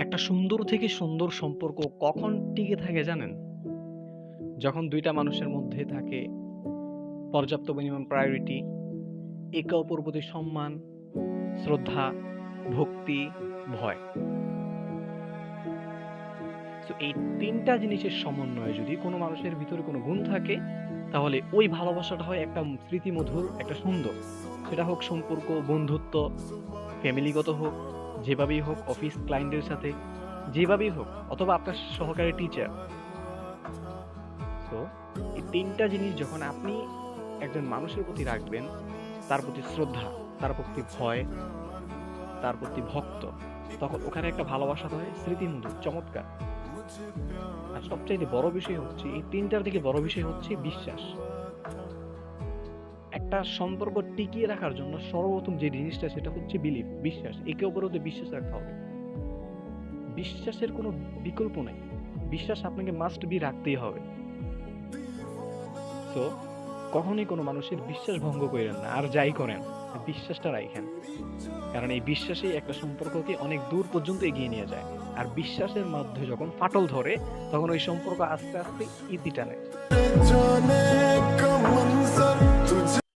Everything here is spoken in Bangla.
একটা সুন্দর থেকে সুন্দর সম্পর্ক কখন টিকে থাকে জানেন? যখন দুইটা মানুষের মধ্যে থাকে পর্যাপ্ত পরিমাণ প্রায়োরিটি একে অপর প্রতি সম্মান, শ্রদ্ধা, ভক্তি, ভয়। তো এই তিনটা জিনিসের সমন্বয়ে যদি কোনো মানুষের ভিতরে কোনো গুণ থাকে, তাহলে ওই ভালোবাসাটা হয় একটা স্মৃতিমধুর, একটা সুন্দর। সেটা হোক সম্পর্ক, বন্ধুত্ব ফ্যামিলিগত হোক যেভাবেই হোক অফিস ক্লায়েন্টের সাথে, যেভাবেই হোক, অথবা আপনার সহকারী টিচার তো এই তিনটা জিনিস যখন আপনি একজন মানুষের প্রতি রাখবেন, তার প্রতি শ্রদ্ধা, তার প্রতি ভয়, তার প্রতি ভক্ত, তখন ওখানে একটা ভালোবাসা হয় স্মৃতিমধুর চমৎকার। আর সবচাইতে বড় বিষয় হচ্ছে, এই তিনটার থেকে বড় বিষয় হচ্ছে বিশ্বাস। একটা সম্পর্ক টিকিয়ে রাখার জন্য সর্বপ্রথম যে জিনিসটা সেটা হচ্ছে বিলিফ বিশ্বাস। একে অপরতে বিশ্বাস রাখতে হবে। বিশ্বাসের কোনো বিকল্প নেই। বিশ্বাস আপনাকে মাস্ট বি রাখতেই হবে। তো কখনই কোনো মানুষের বিশ্বাস ভঙ্গ করেন না, আর যাই করেন, বিশ্বাসটা রাখেন। কারণ এই বিশ্বাসেই একটা সম্পর্ককে অনেক দূর পর্যন্ত এগিয়ে নিয়ে যায়। আর বিশ্বাসের মধ্যে যখন ফাটল ধরে, তখন ওই সম্পর্ক আস্তে আস্তে ইতি টানে।